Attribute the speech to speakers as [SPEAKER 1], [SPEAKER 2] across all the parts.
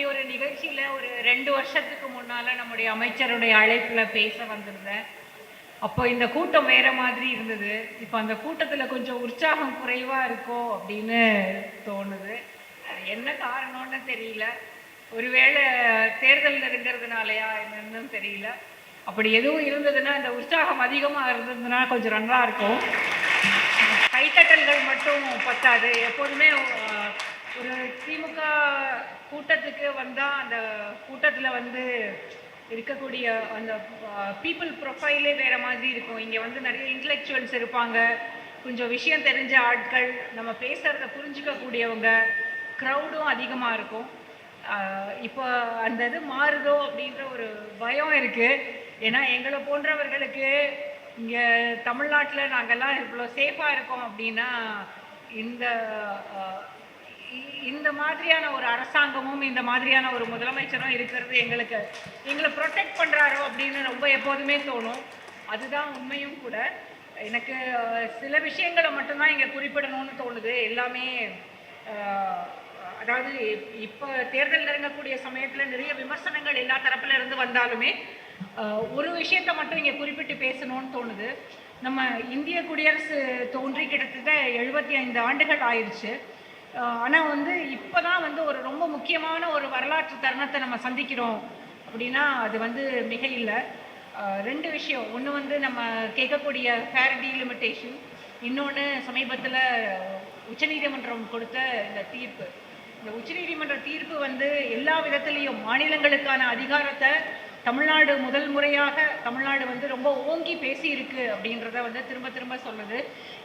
[SPEAKER 1] இப்படி ஒரு நிகழ்ச்சியில் ஒரு ரெண்டு வருஷத்துக்கு முன்னால் நம்முடைய அமைச்சருடைய அழைப்பில் பேச வந்திருந்தேன். அப்போ இந்த கூட்டம் வேற மாதிரி இருந்தது. இப்போ அந்த கூட்டத்தில் கொஞ்சம் உற்சாகம் குறைவாக இருக்கோ அப்படின்னு தோணுது. அது என்ன காரணம்னு தெரியல. ஒருவேளை தேர்தல் நெருங்கிறதுனாலயா என்னன்னு தெரியல. அப்படி எதுவும் இருந்ததுன்னா இந்த உற்சாகம் அதிகமாக இருந்ததுன்னா கொஞ்சம் நல்லா இருக்கும். கைத்தட்டல்கள் மட்டும் பத்தாது. எப்போதுமே ஒரு திமுக கூட்டத்துக்கு வந்தால் அந்த கூட்டத்தில் வந்து இருக்கக்கூடிய அந்த பீப்புள் ப்ரொஃபைலே வேறு மாதிரி இருக்கும். இங்கே வந்து நிறைய இன்டலெக்சுவல்ஸ் இருப்பாங்க. கொஞ்சம் விஷயம் தெரிஞ்ச ஆட்கள் நம்ம பேசுகிறத புரிஞ்சிக்கக்கூடியவங்க க்ரௌடும் அதிகமாக இருக்கும். இப்போ அந்த இது மாறுதோ அப்படின்ற ஒரு பயம் இருக்குது ஏன்னா எங்களை போன்றவர்களுக்கு இங்கே தமிழ்நாட்டில் நாங்கள்லாம் இவ்வளோ சேஃபாக இருக்கோம் அப்படின்னா இந்த இந்த மாதிரியான ஒரு அரசாங்கமும் இந்த மாதிரியான ஒரு முதலமைச்சரும் இருக்கிறது எங்களுக்கு. எங்களை ப்ரொடெக்ட் பண்ணுறாரோ அப்படின்னு ரொம்ப எப்போதுமே தோணும். அதுதான் உண்மையும் கூட. எனக்கு சில விஷயங்களை மட்டும்தான் இங்கே குறிப்பிடணும்னு தோணுது. எல்லாமே அதாவது இப்போ தேர்தல் நெருங்கக்கூடிய சமயத்தில் நிறைய விமர்சனங்கள் எல்லா தரப்புல இருந்து வந்தாலுமே ஒரு விஷயத்தை மட்டும் இங்கே குறிப்பிட்டு பேசணும்னு தோணுது. நம்ம இந்திய குடியரசு தோன்றி கிட்டத்தட்ட எழுபத்தி ஐந்து ஆண்டுகள் ஆயிடுச்சு ஆனால் வந்து இப்போ தான் வந்து ஒரு ரொம்ப முக்கியமான ஒரு வரலாற்று தருணத்தை நம்ம சந்திக்கிறோம் அப்படின்னா அது வந்து மிக இல்லை. ரெண்டு விஷயம். ஒன்று வந்து நம்ம கேட்கக்கூடிய ஃபேர் லிமிட்டேஷன் இன்னொன்று சமீபத்தில் உச்சநீதிமன்றம் கொடுத்த இந்த தீர்ப்பு. இந்த உச்சநீதிமன்ற தீர்ப்பு வந்து எல்லா விதத்துலேயும் மாநிலங்களுக்கான அதிகாரத்தை தமிழ்நாடு முதல் முறையாக தமிழ்நாடு வந்து ரொம்ப ஓங்கி பேசியிருக்கு அப்படின்றத வந்து திரும்ப திரும்ப சொல்லுது.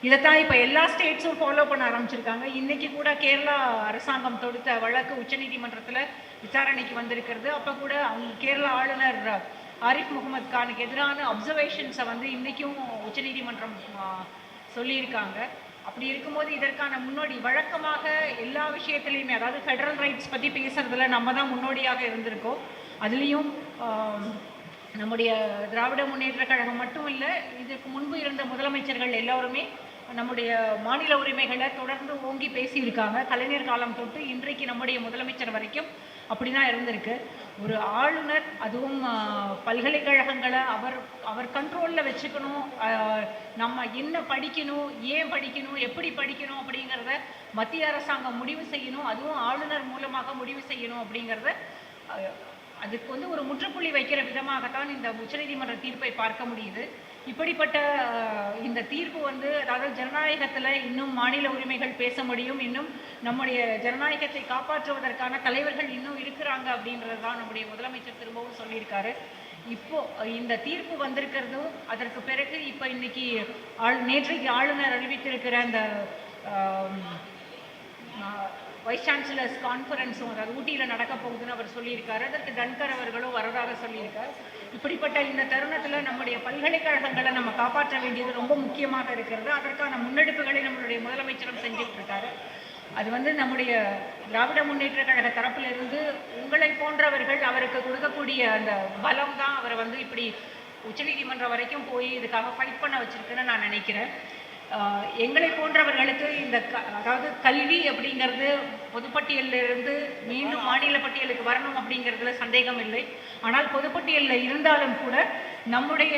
[SPEAKER 1] இதைத்தான் இப்போ எல்லா ஸ்டேட்ஸும் ஃபாலோ பண்ண ஆரம்பிச்சிருக்காங்க. இன்றைக்கி கூட கேரளா அரசாங்கம் தொடுத்த வழக்கு உச்சநீதிமன்றத்தில் விசாரணைக்கு வந்திருக்கிறது. அப்போ கூட அவங்க கேரளா ஆளுநர் ஆரிஃப் முகமது கானுக்கு எதிரான அப்சர்வேஷன்ஸை வந்து இன்றைக்கும் உச்சநீதிமன்றம் சொல்லியிருக்காங்க. அப்படி இருக்கும்போது இதற்கான முன்னோடி வழக்கமாக எல்லா விஷயத்துலையுமே அதாவது ஃபெடரல் ரைட்ஸ் பற்றி பேசுகிறதுல நம்ம தான் முன்னோடியாக இருந்திருக்கோம். அதுலேயும் நம்முடைய திராவிட முன்னேற்ற கழகம் மட்டும் இல்லை இதற்கு முன்பு இருந்த முதலமைச்சர்கள் எல்லாருமே நம்முடைய மாநில உரிமைகளை தொடர்ந்து ஓங்கி பேசியிருக்காங்க. கலைஞர் காலம் தொட்டு இன்றைக்கு நம்முடைய முதலமைச்சர் வரைக்கும் அப்படி தான் இருந்திருக்கு. ஒரு ஆளுநர் அதுவும் பல்கலைக்கழகங்களை அவர் அவர் கண்ட்ரோலில் வச்சுக்கணும். நம்ம என்ன படிக்கணும் ஏன் படிக்கணும் எப்படி படிக்கணும் அப்படிங்கிறத மத்திய அரசாங்கம் முடிவு செய்யணும். அதுவும் ஆளுநர் மூலமாக முடிவு செய்யணும் அப்படிங்கிறத அதுக்கு வந்து ஒரு முற்றுப்புள்ளி வைக்கிற விதமாகத்தான் இந்த உச்சநீதிமன்ற தீர்ப்பை பார்க்க முடியுது. இப்படிப்பட்ட இந்த தீர்ப்பு வந்து அதாவது ஜனநாயகத்தில் இன்னும் மாநில உரிமைகள் பேச முடியும். இன்னும் நம்முடைய ஜனநாயகத்தை காப்பாற்றுவதற்கான தலைவர்கள் இன்னும் இருக்கிறாங்க அப்படின்றது தான் நம்முடைய முதலமைச்சர் திரும்பவும் சொல்லியிருக்காரு. இப்போ இந்த தீர்ப்பு வந்திருக்கிறதும் அதற்கு பிறகு இப்போ இன்னைக்கு ஆள் நேற்றைக்கு ஆளுநர் அறிவித்திருக்கிற அந்த வைஸ் சான்சலர்ஸ் கான்ஃபரன்ஸும் அதாவது ஊட்டியில் நடக்க போகுதுன்னு அவர் சொல்லியிருக்காரு. அதற்கு தன்கர் அவர்களும் வரதாக சொல்லியிருக்கார். இப்படிப்பட்ட இந்த தருணத்தில் நம்முடைய பல்கலைக்கழகங்களை நம்ம காப்பாற்ற வேண்டியது ரொம்ப முக்கியமாக இருக்கிறது. அதற்கான முன்னெடுப்புகளை நம்மளுடைய முதலமைச்சரும் செஞ்சுட்டு இருக்காரு அது வந்து நம்முடைய திராவிட முன்னேற்ற கழக தரப்பிலிருந்து உங்களை போன்றவர்கள் அவருக்கு கொடுக்கக்கூடிய அந்த பலம் தான் அவரை வந்து இப்படி உச்சநீதிமன்றம் வரைக்கும் போய் இதுக்காக ஃபைட் பண்ண வச்சிருக்குன்னு நான் நினைக்கிறேன். எங்களை போன்றவர்களுக்கு இந்த க அதாவது கல்வி அப்படிங்கிறது பொதுப்பட்டியலில் இருந்து மீண்டும் மாநில பட்டியலுக்கு வரணும் அப்படிங்கிறதுல சந்தேகம் இல்லை. ஆனால் பொதுப்பட்டியலில் இருந்தாலும் கூட நம்முடைய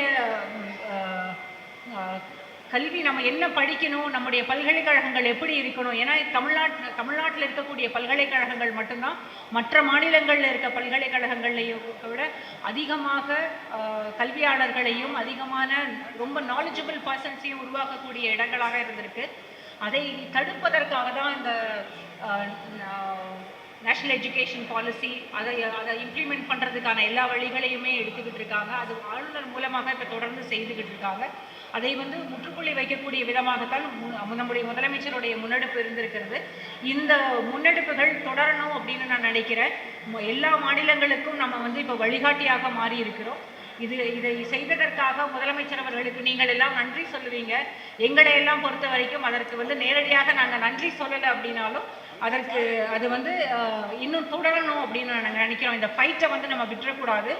[SPEAKER 1] கல்வி நம்ம என்ன படிக்கணும் நம்முடைய பல்கலைக்கழகங்கள் எப்படி இருக்கணும்? ஏன்னா தமிழ்நாட்டு தமிழ்நாட்டில் இருக்கக்கூடிய பல்கலைக்கழகங்கள் மட்டும்தான் மற்ற மாநிலங்களில் இருக்க பல்கலைக்கழகங்கள்லையும் விட அதிகமாக கல்வியாளர்களையும் அதிகமான ரொம்ப நாலேஜபிள் பர்சன்ஸையும் உருவாக்கக்கூடிய இடங்களாக இருந்திருக்கு. அதை தடுப்பதற்காக தான் இந்த நேஷ்னல் எஜுகேஷன் பாலிசி அதை அதை இம்ப்ளிமெண்ட் பண்ணுறதுக்கான எல்லா வழிகளையுமே எடுத்துக்கிட்டு இருக்காங்க. அது ஆளுநர் மூலமாக இப்போ தொடர்ந்து செய்துக்கிட்டு இருக்காங்க. அதை வந்து முற்றுப்புள்ளி வைக்கக்கூடிய விதமாகத்தான் மு- நம்முடைய முதலமைச்சருடைய முன்னெடுப்பு இருந்திருக்கிறது. இந்த முன்னெடுப்புகள் தொடரணும் அப்படின்னு நான் நினைக்கிறேன். எல்லா மாநிலங்களுக்கும் நம்ம வந்து இப்போ வழிகாட்டியாக மாறி இருக்கிறோம் இது இதை செய்ததற்காக முதலமைச்சர் அவர்களுக்கு நீங்கள் எல்லாம் நன்றி சொல்லுவீங்க. எங்களை எல்லாம் பொறுத்த வரைக்கும் அதற்கு வந்து நேரடியாக நாங்கள் நன்றி சொல்லலை அப்படின்னாலும் அதற்கு அது வந்து இன்னும் தொடரணும் அப்படின்னு நாங்கள் நினைக்கிறோம். இந்த ஃபைட்டை வந்து நம்ம விட்டுறக்கூடாது.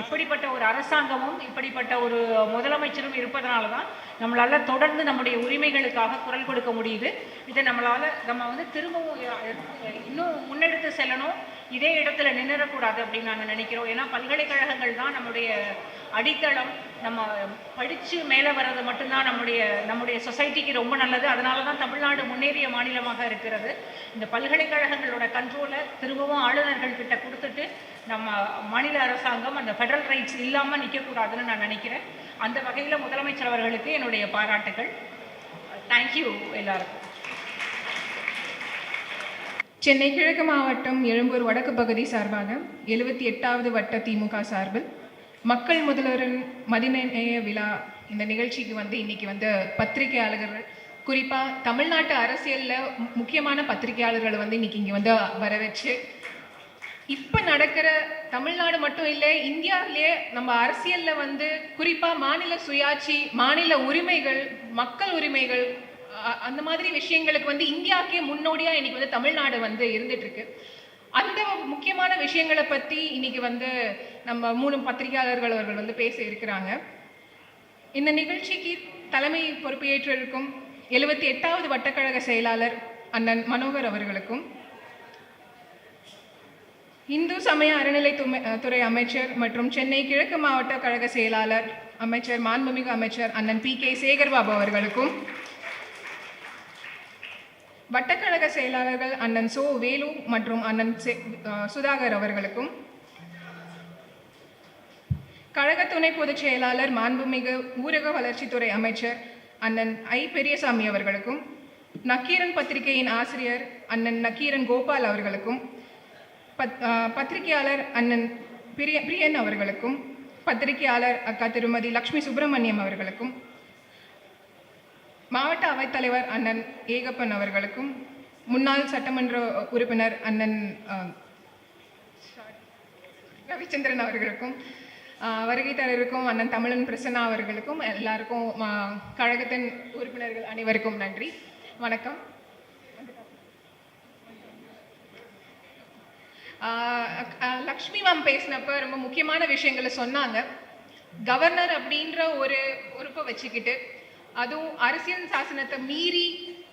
[SPEAKER 1] இப்படிப்பட்ட ஒரு அரசாங்கமும் இப்படிப்பட்ட ஒரு முதலமைச்சரும் இருப்பதனால தான் நம்மளால் தொடர்ந்து நம்முடைய உரிமைகளுக்காக குரல் கொடுக்க முடியுது. இதை நம்மளால் நம்ம வந்து திரும்பவும் இன்னும் முன்னெடுத்து செல்லணும். இதே இடத்துல நின்றுடக்கூடாது அப்படின்னு நாங்கள் நினைக்கிறோம். ஏன்னா பல்கலைக்கழகங்கள் தான் நம்முடைய அடித்தளம். நம்ம படித்து மேலே வர்றது மட்டும்தான் நம்முடைய நம்முடைய சொசைட்டிக்கு ரொம்ப நல்லது. அதனால தான் தமிழ்நாடு முன்னேறிய மாநிலமாக இருக்கிறது. இந்த பல்கலைக்கழகங்களோட கண்ட்ரோலை திரும்பவும் ஆளுநர்கள் கிட்ட கொடுத்துட்டு நம்ம மாநில அரசாங்கம் அந்த ஃபெடரல் ரைட்ஸ் இல்லாமல் நிற்கக்கூடாதுன்னு நான் நினைக்கிறேன். அந்த வகையில் முதலமைச்சர் அவர்களுக்கு என்னுடைய பாராட்டுகள். தேங்க்யூ எல்லாருக்கும்.
[SPEAKER 2] சென்னை கிழக்கு மாவட்டம் எழும்பூர் வடக்கு பகுதி சார்பாக எழுபத்தி எட்டாவது வட்ட திமுக சார்பில் மக்கள் முதல்வரின் மதிநேய விழா இந்த நிகழ்ச்சிக்கு வந்து இன்னைக்கு வந்து பத்திரிகையாளர்கள் குறிப்பாக தமிழ்நாட்டு அரசியலில் முக்கியமான பத்திரிகையாளர்களை வந்து இன்னைக்கு இங்கே வந்து வர வச்சு இப்போ நடக்கிற தமிழ்நாடு மட்டும் இல்லை இந்தியாவிலே நம்ம அரசியலில் வந்து குறிப்பாக மாநில சுயாட்சி மாநில உரிமைகள் மக்கள் உரிமைகள் அந்த மாதிரி விஷயங்களுக்கு வந்து இந்தியாவுக்கே முன்னோடியாக இன்னைக்கு வந்து தமிழ்நாடு வந்து இருந்துட்டு இருக்கு. அந்த முக்கியமான விஷயங்களை பற்றி இன்னைக்கு வந்து நம்ம மூணு பத்திரிகையாளர்கள் அவர்கள் வந்து பேச இருக்கிறாங்க. இந்த நிகழ்ச்சிக்கு தலைமை பொறுப்பேற்றிருக்கும் எழுபத்தி எட்டாவது வட்டக்கழக செயலாளர் அண்ணன் மனோகர் அவர்களுக்கும் இந்து சமய அறநிலைத்துறை துறை அமைச்சர் மற்றும் சென்னை கிழக்கு மாவட்ட கழக செயலாளர் அமைச்சர் மாண்புமிகு அமைச்சர் அண்ணன் பி கே சேகர்பாபு அவர்களுக்கும் வட்டக்கழக செயலாளர்கள் அண்ணன் சோ வேலு மற்றும் அண்ணன் சுதாகர் அவர்களுக்கும் கழக துணை பொதுச் செயலாளர் மாண்புமிகு ஊரக வளர்ச்சித்துறை அமைச்சர் அண்ணன் ஐ. பெரியசாமி அவர்களுக்கும் நக்கீரன் பத்திரிகையின் ஆசிரியர் அண்ணன் நக்கீரன் கோபால் அவர்களுக்கும் பத் பத்திரிகையாளர் அண்ணன் பிரிய பிரியன் அவர்களுக்கும் பத்திரிகையாளர் அக்கா திருமதி லக்ஷ்மி சுப்பிரமணியம் அவர்களுக்கும் மாவட்ட அவைத்தலைவர் அண்ணன் ஏகப்பன் அவர்களுக்கும் முன்னாள் சட்டமன்ற உறுப்பினர் அண்ணன் ரவிச்சந்திரன் அவர்களுக்கும் வருகை தரவிருக்கும் அண்ணன் தமிழன் பிரசன்னா அவர்களுக்கும் எல்லாருக்கும் கழகத்தின் உறுப்பினர்கள் அனைவருக்கும் நன்றி. வணக்கம். ஆஹ், லக்ஷ்மி மேம் பேசினப்ப ரொம்ப முக்கியமான விஷயங்களை சொன்னாங்க. கவர்னர் அப்படின்ற ஒரு பொறுப்பை வச்சுக்கிட்டு அதுவும் அரசியல் சாசனத்தை மீறி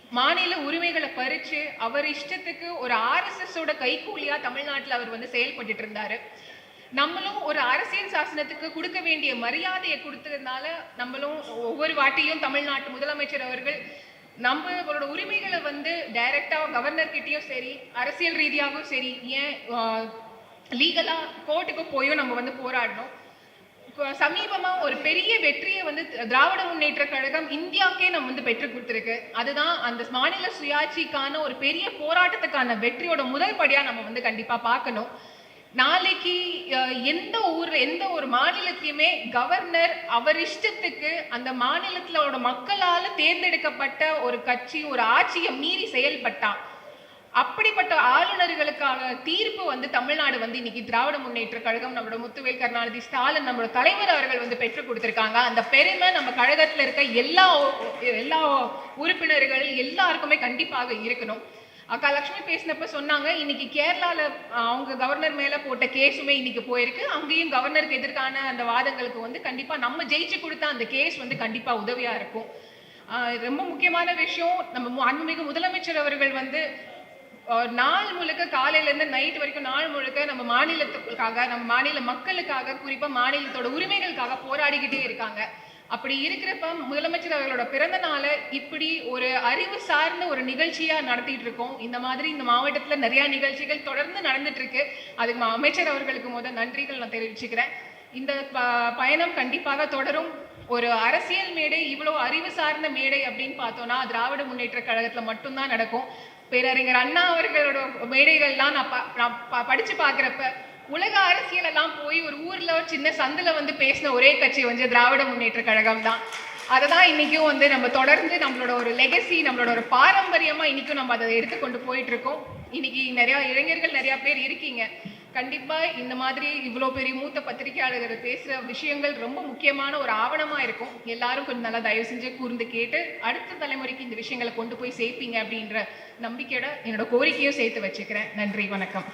[SPEAKER 2] மாநில உரிமைகளை பறிச்சு அவர் இஷ்டத்துக்கு ஒரு ஆர்எஸ்எஸோட கைக்கூலியா தமிழ்நாட்டில் அவர் வந்து செயல்பட்டுட்டு இருந்தார். நம்மளும் ஒரு அரசியல் சாசனத்துக்கு கொடுக்க வேண்டிய மரியாதையை கொடுத்ததுனால நம்மளும் ஒவ்வொரு வாட்டியும் தமிழ்நாட்டு முதலமைச்சர் அவர்கள் நம்மளோட உரிமைகளை வந்து டைரக்டா கவர்னர் கிட்டயும் சரி அரசியல் ரீதியாகவும் சரி ஏன் லீகலா கோர்ட்டுக்கு போயும் நம்ம வந்து போராடணும். சமீபமாக சமீபமா ஒரு பெரிய வெற்றியை வந்து திராவிட முன்னேற்ற கழகம் இந்தியாவுக்கே நம்ம வந்து பெற்று கொடுத்துருக்கு. அதுதான் அந்த மாநில சுயாட்சிக்கான ஒரு பெரிய போராட்டத்துக்கான வெற்றியோட முதல் படியா நம்ம வந்து கண்டிப்பா பார்க்கணும். நாளைக்கு எந்த ஊர் எந்த ஒரு மாநிலத்தையுமே கவர்னர் அவர் இஷ்டத்துக்கு அந்த மாநிலத்தோட மக்களால் தேர்ந்தெடுக்கப்பட்ட ஒரு கட்சி ஒரு ஆட்சியை மீறி செயல்பட்டான். அப்படிப்பட்ட ஆளுநர்களுக்கான தீர்ப்பு வந்து தமிழ்நாடு வந்து இன்னைக்கு திராவிட முன்னேற்ற கழகம் நம்மளோட முத்துவேல் கருணாநிதி ஸ்டாலின் நம்மளோட தலைவர் அவர்கள் வந்து பெற்றுக் கொடுத்துருக்காங்க. அந்த பெருமை நம்ம கழகத்தில் இருக்க எல்லா எல்லா உறுப்பினர்கள் எல்லாருக்குமே கண்டிப்பாக இருக்கணும். அக்கா லக்ஷ்மி பேசினப்ப சொன்னாங்க இன்னைக்கு கேரளாவில் அவங்க கவர்னர் மேலே போட்ட கேஸுமே இன்னைக்கு போயிருக்கு. அங்கேயும் கவர்னருக்கு எதிர்க்கான அந்த வாதங்களுக்கு வந்து கண்டிப்பாக நம்ம ஜெயிச்சு கொடுத்த அந்த கேஸ் வந்து கண்டிப்பாக உதவியாக இருக்கும். ரொம்ப முக்கியமான விஷயம் நம்ம அன்புமிகு முதலமைச்சர் அவர்கள் வந்து நாள் முழுக்க காலையிலேருந்து நைட் வரைக்கும் நாள் முழுக்க நம்ம மாநிலத்துக்காக நம்ம மாநில மக்களுக்காக குறிப்பாக மாநிலத்தோட உரிமைகளுக்காக போராடிக்கிட்டே இருக்காங்க. அப்படி இருக்கிறப்ப முதலமைச்சர் அவர்களோட பிறந்த நாளை இப்படி ஒரு அறிவு சார்ந்த ஒரு நிகழ்ச்சியாக நடத்திட்டு இருக்கோம். இந்த மாதிரி இந்த மாவட்டத்தில் நிறையா நிகழ்ச்சிகள் தொடர்ந்து நடந்துட்டு இருக்கு அதுக்கு அமைச்சர் அவர்களுக்கு முத நன்றிகள் நான் தெரிவிச்சுக்கிறேன். இந்த ப- பயணம் கண்டிப்பாக தொடரும். ஒரு அரசியல் மேடை இவ்வளோ அறிவு சார்ந்த மேடை அப்படின்னு பார்த்தோம்னா திராவிட முன்னேற்ற கழகத்தில் மட்டும்தான் நடக்கும். பேரறிஞர் அண்ணா அவர்களோட மேடைகள்லாம் நான் ப- நான் படித்து பார்க்குறப்ப உலக அரசியல் எல்லாம் போய் ஒரு ஊர்ல ஒரு சின்ன சந்துல வந்து பேசின ஒரே கட்சி வந்து திராவிட முன்னேற்ற கழகம் தான். அதை தான் இன்றைக்கும் வந்து நம்ம தொடர்ந்து நம்மளோட ஒரு லெகசி நம்மளோட ஒரு பாரம்பரியமா இன்னைக்கும் நம்ம அதை எடுத்துக்கொண்டு போயிட்டு இருக்கோம். இன்னைக்கு நிறைய இளைஞர்கள் நிறைய பேர் இருக்கீங்க. கண்டிப்பா இந்த மாதிரி இவ்வளோ பெரிய மூத்த பத்திரிகையாளர்கள் பேசுற விஷயங்கள் ரொம்ப முக்கியமான ஒரு ஆவணமா இருக்கும். எல்லாரும் கொஞ்சம் நல்லா தயவு செஞ்சு கூர்ந்து கேட்டு அடுத்த தலைமுறைக்கு இந்த விஷயங்களை கொண்டு போய் சேர்ப்பீங்க அப்படின்ற நம்பிக்கையோட என்னோட கோரிக்கையும் சேர்த்து வச்சுக்கிறேன். நன்றி வணக்கம்.